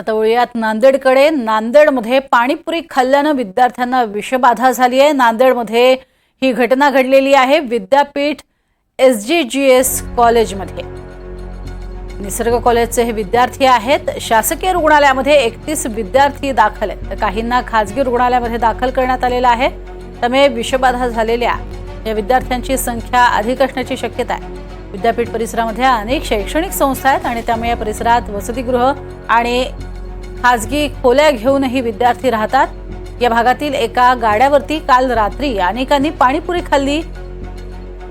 आता वळूयात नांदेडकडे. नांदेडमध्ये पाणीपुरी खाल्ल्यानं विद्यार्थ्यांना विषबाधा झाली आहे. नांदेडमध्ये ही घटना घडलेली आहे विद्यापीठ एस जी जी एस कॉलेजमध्ये. निसर्ग कॉलेजचे हे विद्यार्थी आहेत. शासकीय रुग्णालयामध्ये एकतीस विद्यार्थी दाखल आहेत. तर काहींना खाजगी रुग्णालयामध्ये दाखल करण्यात आलेलं आहे. त्यामुळे विषबाधा झालेल्या या विद्यार्थ्यांची संख्या अधिक असण्याची शक्यता आहे. विद्यापीठ परिसरामध्ये अनेक शैक्षणिक संस्था आहेत आणि त्यामुळे या परिसरात वसतिगृह आणि खाजगी खोल्या घेऊनही विद्यार्थी राहतात. या भागातील एका गाड्यावरती काल रात्री अनेकांनी पाणीपुरी खाल्ली.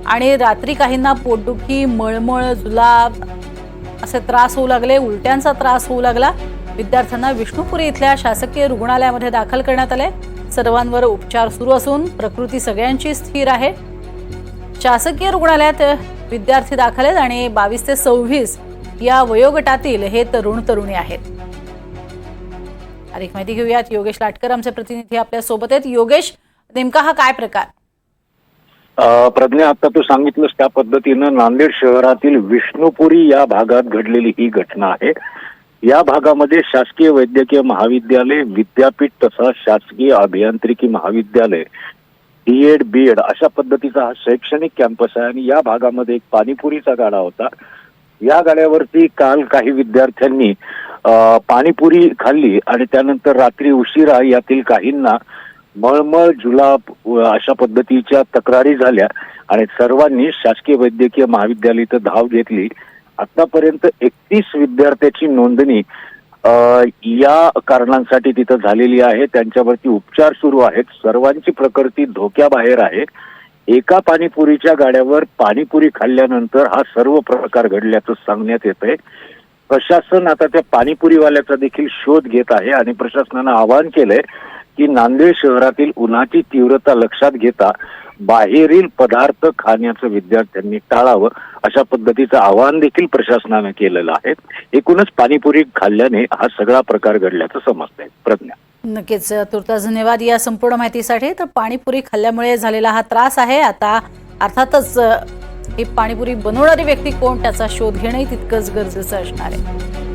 आणि रात्री काहींना पोटदुखी मळमळ जुलाब असे त्रास होऊ लागले उलट्यांचा त्रास होऊ लागला. विद्यार्थ्यांना विष्णुपुरी इथल्या शासकीय रुग्णालयामध्ये दाखल करण्यात आले. सर्वांवर उपचार सुरू असून प्रकृती सगळ्यांची स्थिर आहे. शासकीय रुग्णालयात विद्यार्थी दाखल आहेत आणि बावीस ते सव्वीस या वयोगटातील हे तरुण तरुणी आहेत. अधिक माहिती घेऊयात. योगेश लाटकर आमचे प्रतिनिधी आपल्यासोबत आहेत. योगेश नेमका हा काय प्रकार? प्रज्ञा आता तू सांगितलंस त्या पद्धतीनं नांदेड शहरातील विष्णुपुरी या भागात घडलेली ही घटना आहे. या भागामध्ये शासकीय वैद्यकीय महाविद्यालय विद्यापीठ तसंच शासकीय अभियांत्रिकी महाविद्यालय बी एड बी एड अशा पद्धतीचा हा शैक्षणिक कॅम्पस आहे आणि या भागामध्ये एक पाणीपुरीचा गाडा होता. या गाड्यावरती काल काही विद्यार्थ्यांनी पाणीपुरी खाल्ली आणि त्यानंतर रात्री उशिरा यातील काहींना मळमळ जुलाब अशा पद्धतीच्या तक्रारी झाल्या आणि सर्वांनी शासकीय वैद्यकीय महाविद्यालय इथं धाव घेतली. आतापर्यंत एकतीस विद्यार्थ्याची नोंदणी या कारणांसाठी तिथं झालेली आहे. त्यांच्यावरती उपचार सुरू आहेत. सर्वांची प्रकृती धोक्याबाहेर आहे. एका पाणीपुरीच्या गाड्यावर पाणीपुरी खाल्ल्यानंतर हा सर्व प्रकार घडल्याचं सांगण्यात येत आहे प्रशासन आता त्या पाणीपुरीवाल्याचा देखील शोध घेत आहे आणि प्रशासनानं आवाहन केलंय की नांदेड शहरातील उन्हाची तीव्रता लक्षात घेता बाहेरील पदार्थ खाण्याचं विद्यार्थ्यांनी टाळावं अशा पद्धतीचं आवाहन देखील प्रशासनानं केलेलं आहे. एकूणच पाणीपुरी खाल्ल्याने हा सगळा प्रकार घडल्याचं समजतंय. प्रज्ञा. नक्कीच तुर्तास धन्यवाद या संपूर्ण माहितीसाठी. तर पाणीपुरी खाल्ल्यामुळे झालेला हा त्रास आहे. आता अर्थातच ही पाणीपुरी बनवणारी व्यक्ती कोण त्याचा शोध घेणंही तितकंच गरजेचं असणार आहे.